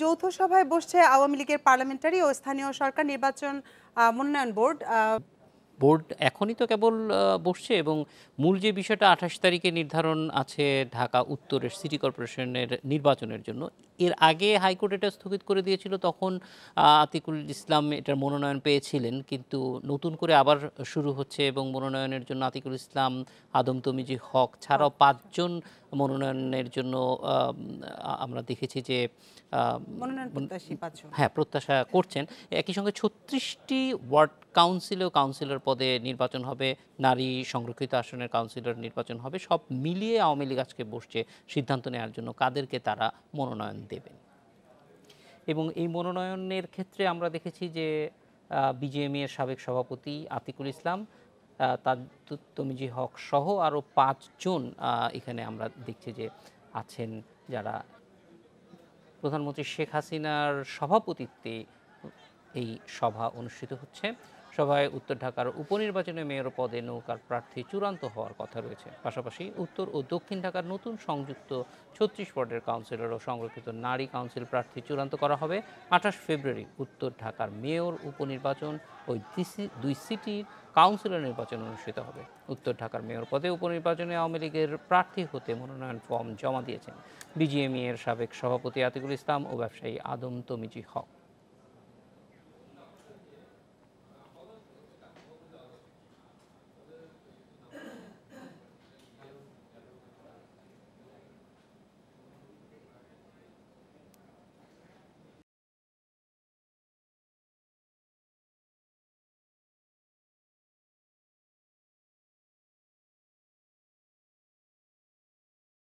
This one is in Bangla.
যৌথ সভায় বসছে আওয়ামী লীগের পার্লামেন্টারি ও স্থানীয় সরকার নির্বাচন মনোনয়ন বোর্ড। বোর্ড এখনই তো কেবল বসছে এবং মূল যে বিষয়টা আঠাশ তারিখে নির্ধারণ আছে ঢাকা উত্তরের সিটি কর্পোরেশনের নির্বাচনের জন্য এর আগে হাইকোর্ট এটা স্থগিত করে দিয়েছিল তখন আতিকুল ইসলাম এটার মনোনয়ন পেয়েছিলেন কিন্তু নতুন করে আবার শুরু হচ্ছে এবং মনোনয়নের জন্য আতিকুল ইসলাম আদম তমিজি হক ছাড়াও পাঁচজন মনোনয়নের জন্য আমরা দেখেছি যে হ্যাঁ প্রত্যাশা করছেন। একই সঙ্গে ছত্রিশটি ওয়ার্ড কাউন্সিল ও কাউন্সিলর পদে নির্বাচন হবে নারী সংরক্ষিত আসনের কাউন্সিলর নির্বাচন হবে সব মিলিয়ে আওয়ামী লীগ আজকে বসছে সিদ্ধান্ত নেওয়ার জন্য। কাদেরকে তারা মনোনয়ন দেবেন? এবং এই মনোনয়নের ক্ষেত্রে আমরা দেখেছি যে বিজেএমই এর সাবেক সভাপতি আতিকুল ইসলাম তমিজি হক সহ আরও পাঁচজন এখানে আমরা দেখছি যে আছেন যারা প্রধানমন্ত্রী শেখ হাসিনার সভাপতিত্বে এই সভা অনুষ্ঠিত হচ্ছে। সভায় উত্তর ঢাকার উপনির্বাচনে মেয়র পদে নৌকার প্রার্থী চূড়ান্ত হওয়ার কথা রয়েছে। পাশাপাশি উত্তর ও দক্ষিণ ঢাকার নতুন সংযুক্ত ছত্রিশ ওয়ার্ডের কাউন্সিলর ও সংরক্ষিত নারী কাউন্সিল প্রার্থী চূড়ান্ত করা হবে আঠাশ ফেব্রুয়ারি উত্তর ঢাকার মেয়র উপনির্বাচন। ওই দুই সিটির কাউন্সিলর নির্বাচন অনুষ্ঠিত হবে। উত্তর ঢাকার মেয়র পদে উপনির্বাচনে আওয়ামী লীগের প্রার্থী হতে মনোনয়ন ফর্ম জমা দিয়েছেন। বিজিএমই এর সাবেক সভাপতি আতিকুল ইসলাম ও ব্যবসায়ী আদম তমিজি হক।